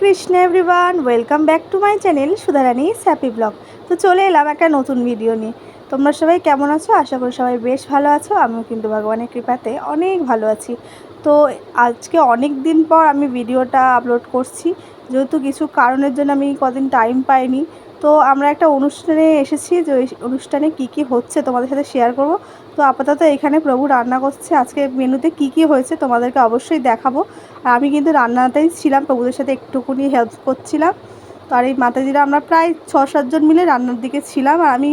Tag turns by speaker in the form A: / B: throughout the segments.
A: Krishna everyone, welcome back to my channel Sudharani Sappey blog. তো চলে এলাম একটা নতুন ভিডিও নিয়ে। তোমরা সবাই কেমন আছো? আশা করি সবাই বেশ ভালো আছো। আমিও কিন্তু ভগবানের কৃপাতে অনেক ভালো আছি। তো আজকে অনেক দিন পর আমি ভিডিওটা আপলোড করছি। যেহেতু কিছু কারণের জন্য আমি কদিন টাইম পাইনি। তো আমরা একটা অনুষ্ঠানে এসেছি যে অনুষ্ঠানে কি কি হচ্ছে তোমাদের সাথে শেয়ার করব। তো আপাতত এখানে প্রভু রান্না করছে। আজকে মেনুতে কি কি হয়েছে তোমাদেরকে অবশ্যই দেখাবো। আর আমি কিন্তু রান্নাতেই ছিলাম, প্রভুদের সাথে একটুকুনি হেল্প করছিলাম। তো আর এই মাতাজিরা আমরা প্রায় ছ সাতজন মিলে রান্নার দিকে ছিলাম। আর আমি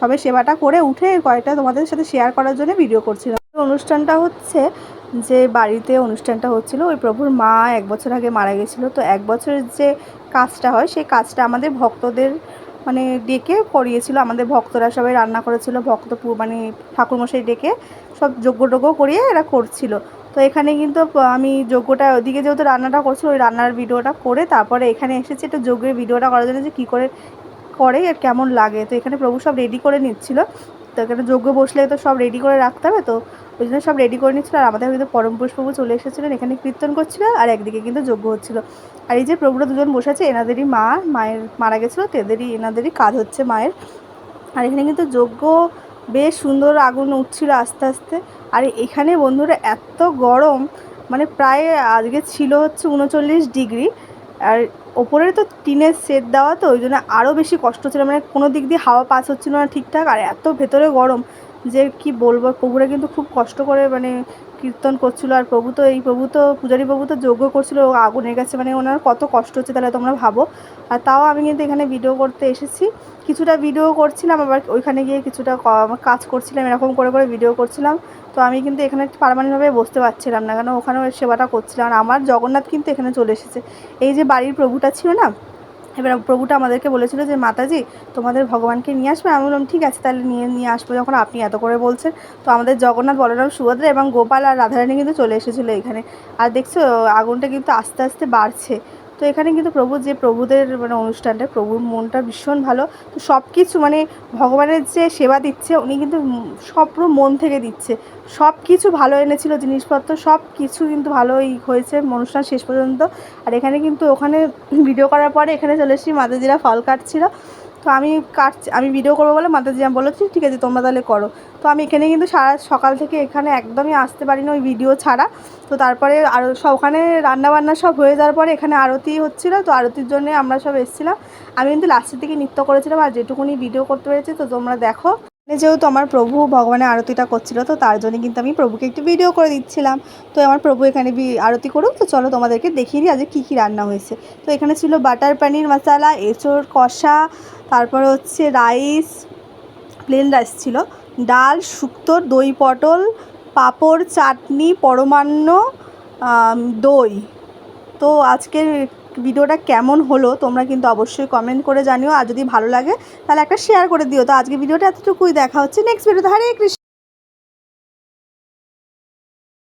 A: সবে সেবাটা করে উঠে কয়েকটা তোমাদের সাথে শেয়ার করার জন্য ভিডিও করছিলাম। অনুষ্ঠানটা হচ্ছে যে বাড়িতে অনুষ্ঠানটা হচ্ছিল, ওই প্রভুর মা এক বছর আগে মারা গেছিল। তো এক বছরের যে কাজটা হয়, সেই কাজটা আমাদের ভক্তদের মানে ডেকে করিয়েছিল। আমাদের ভক্তরা সবাই রান্না করেছিল, ভক্ত মানে ঠাকুরমশাই ডেকে সব যজ্ঞ টজ্ঞ করিয়ে এরা করছিল। তো এখানে কিন্তু আমি যজ্ঞটা ওদিকে যেহেতু রান্নাটা করছিল, ওই রান্নার ভিডিওটা করে তারপরে এখানে এসেছি। একটু যজ্ঞের ভিডিওটা করার জন্য যে কী করে করে আর কেমন লাগে। তো এখানে প্রভু সব রেডি করে নিচ্ছিল। তো এখানে যজ্ঞ বসলে তো সব রেডি করে রাখতে হবে। তো ওই জন্য সব রেডি করে নিচ্ছিল আর আমাদের কিন্তু পরম পুষ্পবু চলে এসেছিলেন, এখানে কীর্তন করছিল, আর একদিকে কিন্তু যজ্ঞ হচ্ছিল। আর এই যে প্রভুরা দুজন বসে আছে, এনাদেরই মা, মায়ের মারা গেছিল তো এদেরই এনাদেরই কাজ হচ্ছে মায়ের। আর এখানে কিন্তু যজ্ঞ বেশ সুন্দর আগুন উঠছিল আস্তে আস্তে। আর এখানে বন্ধুরা এত গরম মানে প্রায় আজকে ছিল হচ্ছে উনচল্লিশ ডিগ্রি। আর ওপরে তো টিনের সেট দেওয়া, তো ওই জন্য আরও বেশি কষ্ট ছিল মানে কোনো দিক দিয়ে হাওয়া পাস হচ্ছিল না ঠিকঠাক, আর এত ভেতরে গরম। যে কি বলব, প্রভুরা কিন্তু খুব কষ্ট করে মানে কীর্তন করছিল আর প্রভু তো এই প্রভু তো পূজারী প্রভু তো যজ্ঞ করছিল আগুনের কাছে মানে ওনার কত কষ্ট হচ্ছে তাহলে তোমরা ভাবো। আর তাও আমি কিন্তু এখানে ভিডিও করতে এসেছি। কিছুটা ভিডিও করছিলাম, আবার ওইখানে গিয়ে কিছুটা কাজ করছিলাম, এরকম করে করে ভিডিও করছিলাম। তো আমি কিন্তু এখানে পারমানেন্টভাবে বসতে পারছিলাম না, কেন ওখানে ওই সেবাটা করছিলাম। আর আমার জগন্নাথ কিন্তু এখানে চলে এসেছে। এই যে বাড়ির প্রভুটা ছিল না এবার প্রভুটা আমাদেরকে বলেছিল যে, মাতাজি, তোমাদের ভগবানকে নিয়ে আসবে? আমি বললাম, ঠিক আছে, তাহলে নিয়ে নিয়ে আসব যখন আপনি এত করে বলছেন। তো আমাদের জগন্নাথ, বলরাম, সুভদ্রা এবং গোপাল আর রাধারানী কিন্তু চলে এসেছিল এখানে। আর দেখছ, আগুনটা কিন্তু আস্তে আস্তে বাড়ছে। তো এখানে কিন্তু প্রভু যে প্রভুদের মানে অনুষ্ঠানটা, প্রভুর মনটা ভীষণ ভালো। তো সব কিছু মানে ভগবানের যে সেবা দিচ্ছে, উনি কিন্তু সব পুরো মন থেকে দিচ্ছে। সব কিছু ভালো এনেছিল জিনিসপত্র সব কিছু কিন্তু ভালোই হয়েছে অনুষ্ঠান শেষ পর্যন্ত। আর এখানে কিন্তু ওখানে ভিডিও করার পরে এখানে চলে এসেছি, মাতাজিরা ফল কাটছিল। তো আমি কাটছি, আমি ভিডিও করব বলে মাতাজি আমি বলেছি, ঠিক আছে, তোমরা তাহলে করো। তো আমি এখানে কিন্তু সারা সকাল থেকে এখানে একদমই আসতে পারি না ওই ভিডিও ছাড়া। তো তারপরে আর সব ওখানে রান্নাবান্না সব হয়ে যাওয়ার পরে এখানে আরতি হচ্ছিল, তো আরতির জন্য আমরা সব এসেছিলাম। আমি কিন্তু লাস্টের দিকে নৃত্য করেছিলাম আর যেটুকুনি ভিডিও করতে পেরেছি, তো তোমরা দেখো। যেহেতু আমার প্রভু ভগবানের আরতিটা করছিল, তো তার জন্য কিন্তু আমি প্রভুকে একটু ভিডিও করে দিচ্ছিলাম। তো আমার প্রভু এখানে আরতি করুক, তো চলো তোমাদেরকে দেখিয়ে দিই আজকে কী কী রান্না হয়েছে। তো এখানে ছিল বাটার পানির মশালা, এঁচোড়, কষা, তারপরে হচ্ছে রাইস প্লেন রাইস ছিল, ডাল, শুক্তো, দই পটল, পাঁপড়, চাটনি, পরমান্ন দই। তো আজকের ভিডিওটা কেমন হলো তোমরা কিন্তু অবশ্যই কমেন্ট করে জানিও। আর যদি ভালো লাগে, তাহলে একটা শেয়ার করে দিও। তো আজকে ভিডিওটা এতটুকুই। দেখা হচ্ছে নেক্সট ভিডিওতে হরে কৃষ্ণ।